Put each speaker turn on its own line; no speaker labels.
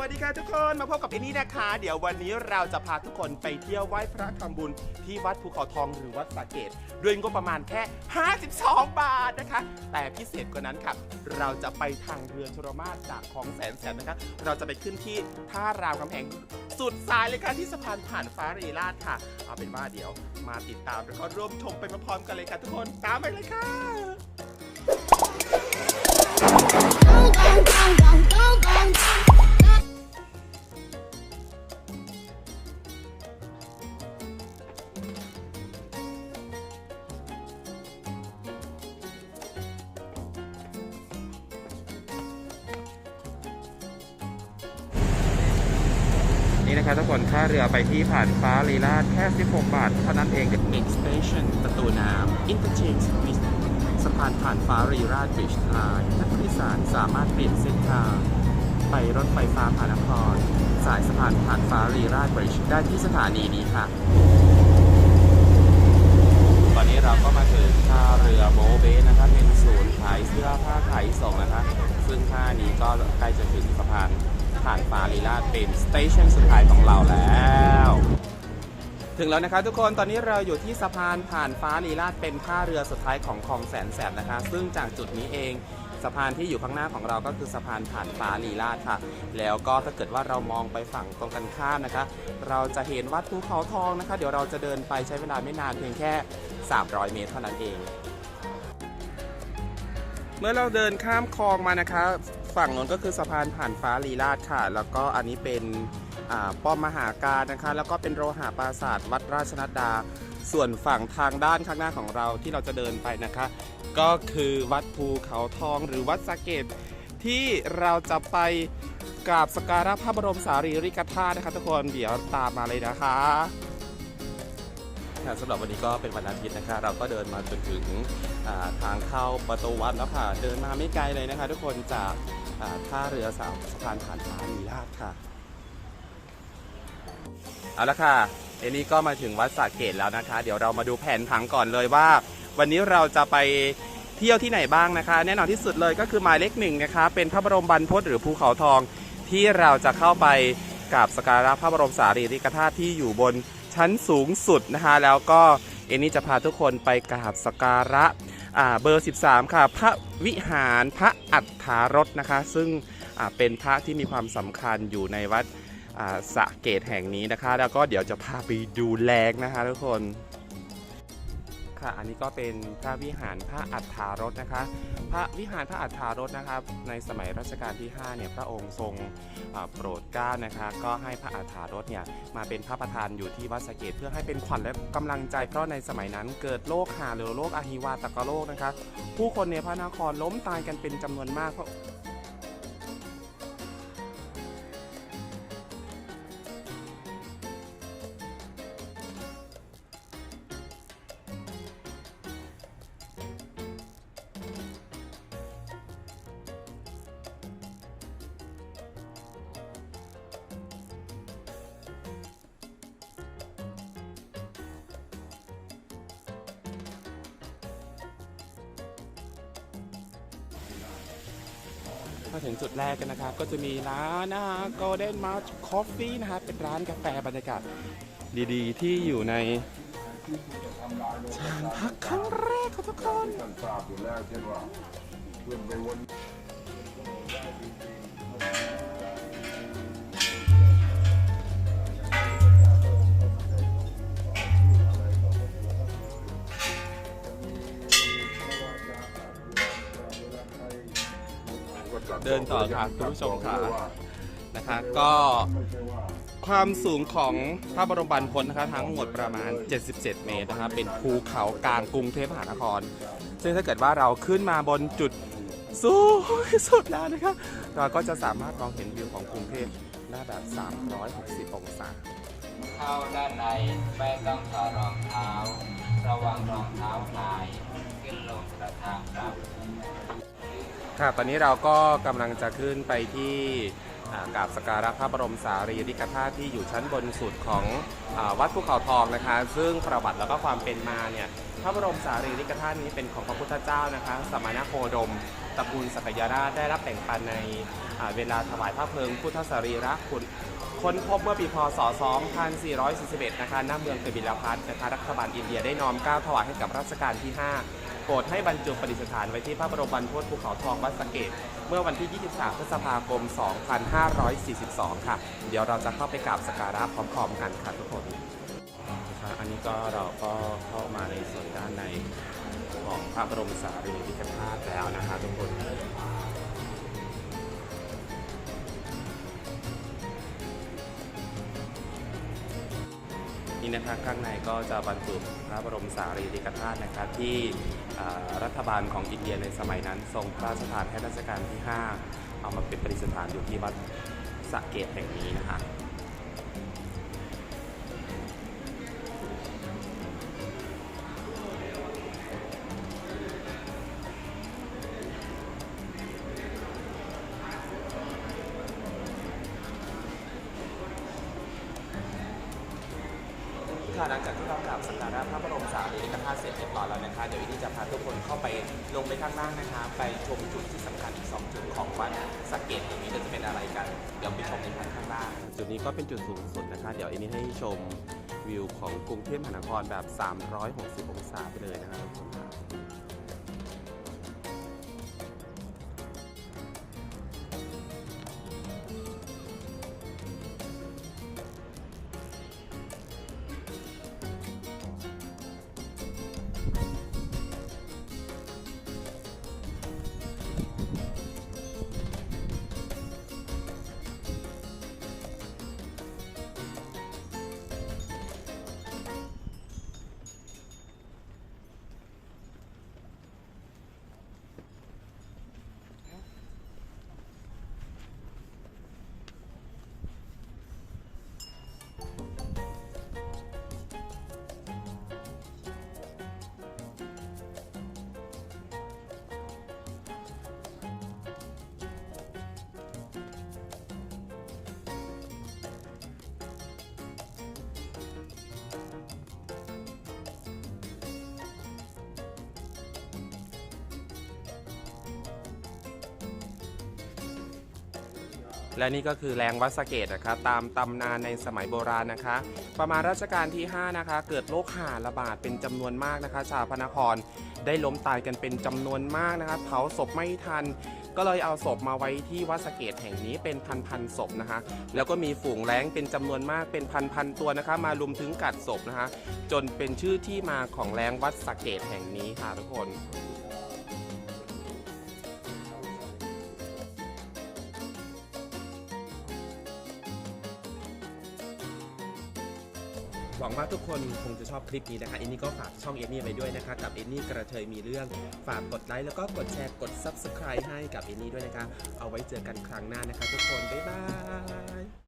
สวัสดีค่ะทุกคนมาพบกับเอนี่นะคะ เดี๋ยววันนี้เราจะพาทุกคนไปเที่ยวไหว้พระทำบุญที่วัดภูเขาทองหรือวัดสาเกตด้วยงบประมาณแค่ 52 บาทนะคะ แต่พิเศษกว่านั้นครับเราจะไปทางเรือชลมาศจากคลองแสนแสบนะคะ เราจะไปขึ้นที่ท่ารามคำแหงสุดสายเลยค่ะที่สะพานผ่านฟ้ารีราชค่ะ เอาเป็นว่าเดี๋ยวมาติดตามแล้วก็ร่วมชมไปพร้อมกันเลยค่ะทุกคนตามไปเลยค่ะนี่ นะครับทุกคนค่าเรือไปที่ผ่านฟ้าลีลาดแค่ 16 บาทเท่านั้นเอง Next Station ประตูน้ำ Interchange with สะพานผ่านฟ้ารีราช Bridge Line นักผู้โดยสารสามารถเปลี่ยนเส้นทาง ไปรถไฟฟ้าผ่านนคร สายสะพานผ่านฟ้ารีราช Bridge ได้ที่สถานีนี้ค่ะ ตอนนี้เราก็มาถึงท่าเรือโบเบสนะคะเป็นศูนย์ขายเสื้อผ้าขายส่งนะคะ ซึ่งท่านี้ก็ใกล้จะถึงสะพาน ผ่านฟ้าลีลาดเป็นสเตชันสุดท้ายของเราแล้ว ถึงแล้วนะคะทุกคนตอนนี้เราอยู่ที่สะพานผ่านฟ้าลีลาดเป็นท่าเรือสุดท้ายของคลองแสนแสบนะคะ ซึ่งจากจุดนี้เองสะพานที่อยู่ข้างหน้าของเราก็คือสะพานผ่านฟ้าลีลาดค่ะ แล้วก็ถ้าเกิดว่าเรามองไปฝั่งตรงกันข้ามนะคะ เราจะเห็นวัดภูเขาทองนะคะ เดี๋ยวเราจะเดินไปใช้เวลาไม่นานเพียงแค่ 300 เมตรเท่านั้นเอง เมื่อเราเดินข้ามคลองมานะคะ ฝั่งโน้นก็คือสะพานผ่านฟ้าลีลาดค่ะ แล้วก็อันนี้เป็นป้อมมหาการนะคะ แล้วก็เป็นโรหะปราสาทวัดราชนัดดา ส่วนฝั่งทางด้านข้างหน้าของเราที่เราจะเดินไปนะคะ ก็คือวัดภูเขาทองหรือวัดสะเกตที่เราจะไปกราบสการะพระบรมสารีริกธาตุนะคะทุกคนเดี๋ยวตามมาเลยนะคะ ค่ะสำหรับวันนี้ก็เป็นวันอาทิตย์นะคะ เราก็เดินมาจนถึงาทางเข้าประตูวัดแล้วค่ะ เดินมาไม่ไกลเลยนะคะ ทุกคนจากาท่าเรือสาวสะพานผ่านฟ้าลีลาดค่ะ เอาละค่ะ เอนี่ก็มาถึงวัดสระเกตแล้วนะคะ เดี๋ยวเรามาดูแผนผังก่อนเลยว่า วันนี้เราจะไปเที่ยวที่ไหนบ้างนะคะ แน่นอนที่สุดเลยก็คือหมายเลขหนึ่งนะคะ เป็นพระบรมบรรพตหรือภูเขาทองที่เราจะเข้าไปกราบสการะพระบรมสารีริกธาตุที่อยู่บน ชั้นสูงสุดนะคะแล้วก็เอนนี่จะพาทุกคนไปกราบสกการะเบอร์ 13 ค่ะ พระวิหารพระอัฏฐารถนะคะ ซึ่งเป็นพระที่มีความสำคัญอยู่ในวัดสะเกตแห่งนี้นะคะ แล้วก็เดี๋ยวจะพาไปดูแรงนะคะทุกคน ค่ะ อันนี้ก็เป็นพระวิหารพระอัฏฐารถนะคะ พระวิหารพระอัฏฐารถนะครับ ในสมัยรัชกาลที่ 5 เนี่ย พระองค์ทรงโปรดเกล้านะคะ ก็ให้พระอัฏฐารถเนี่ย มาเป็นพระประธานอยู่ที่วัดสเกตเพื่อให้เป็นขวัญและกำลังใจ เพราะในสมัยนั้นเกิดโรคหาหรือโรคอหิวาตกโรคนะคะ ผู้คนในพระนครล้มตายกันเป็นจำนวนมากเพราะ มาถึงจุดแรกกันนะครับ ก็จะมีร้านนะฮะ Golden March Coffee นะครับเป็นร้านกาแฟบรรยากาศดีๆ ที่อยู่ในชานพักครั้งแรกของทุกคน
เช่นว่าเพื่อนไปวน
เดินต่อค่ะคุณผู้ชมค่ะนะคะ ก็ความสูงของพระบรมบรรพตนะคะทั้งหมดประมาณ 77 เมตรนะคะเป็นภูเขากลางกรุงเทพมหานคร ซึ่งถ้าเกิดว่าเราขึ้นมาบนจุดสูงที่สุดแล้วนะคะเราก็จะสามารถมองเห็นวิวของกรุงเทพได้แบบ 360 องศา
เข้าด้านในไม่ต้องถอดรองเท้า ระวังรองเท้าหายขึ้นลงกระทางครับ
ค่ะตอนนี้เราก็กำลังจะขึ้นไปที่อ่ากราบสกการะพระบรมสารีริกธาตุที่อยู่ชั้นบนสุดของอาวัดภูเขาทองนะคะ ซึ่งประวัติแล้วก็ความเป็นมาเนี่ยพระบรมสารีริกธาตุนี้เป็นของพระพุทธเจ้านะคะ สมณโคดมตระกูลสักยราชได้รับแบ่งปันในอ่าเวลาถวายพระเพลิงพุทธสรีระคุณ ค้นพบเมื่อปีพศ 2441 นะคะณเมืองเกบิลพัทนะคะรัฐบาลอินเดียได้น้อมเกล้าถวายให้กับรัชกาลที่ 5 โปรดให้บรรจุประดิษฐานไว้ที่พระบรมบรรพตภูเขาทองวัดสะเกตเมื่อวันที่ 23 พฤษภาคม 2542 ค่ะ เดี๋ยวเราจะเข้าไปกราบสักการะพร้อมๆกันค่ะทุกคนนะคะอันนี้ก็เราก็เข้ามาในส่วนด้านในของพระบรมสารีริกธาตุแล้วนะคะทุกคนนี่นะคะข้างในก็จะบรรจุพระบรมสารีริกธาตุนะคะที่ รัฐบาลของอินเดียในสมัยนั้นทรงพระราชทานให้รัชกาลที่ 5 เอามาเป็นประดิษฐานอยู่ที่วัดสะเกตแห่งนี้นะคะ ค่ะหลังจากที่เรากราบสักการะพระบรมสารีริกธาตุเสร็จเรียบร้อยแล้วนะคะ เดี๋ยววิธีจะพาทุกคนเข้าไปลงไปข้างล่างนะคะ ไปชมจุดที่สำคัญอีก 2 จุดของวัดสะเกตตรงนี้จะเป็นอะไรกัน เดี๋ยวไปชมในภายข้างล่าง จุดนี้ก็เป็นจุดสูงสุดนะคะ เดี๋ยวอันนี่ให้ชมวิวของกรุงเทพมหานครแบบ 360 องศาไปเลยนะคะทุกคนค่ะ และนี่ก็คือแรงวัดสะเกตนะคะตามตำนานในสมัยโบราณนะคะ ประมาณรัชกาลที่ 5 นะคะ เกิดโรคห่าระบาดเป็นจำนวนมากนะคะ ชาวพระนครได้ล้มตายกันเป็นจำนวนมากนะคะ เผาศพไม่ทัน ก็เลยเอาศพมาไว้ที่วัดสะเกตแห่งนี้เป็นพันๆศพนะคะ แล้วก็มีฝูงแร้งเป็นจำนวนมากเป็นพันๆตัวนะคะ มารุมถึงกัดศพนะคะ จนเป็นชื่อที่มาของแรงวัดสะเกตแห่งนี้ค่ะทุกคน หวังว่าทุกคนคงจะชอบคลิปนี้นะคะเอ็นนี่ก็ฝากช่องเอ็นนี่ไปด้วยนะคะ กับเอ็นนี่กระเทยมีเรื่อง ฝากกดไลค์แล้วก็กดแชร์กด Subscribe ให้กับเอ็นนี่ด้วยนะคะ เอาไว้เจอกันครั้งหน้านะคะ ทุกคน บ๊ายบาย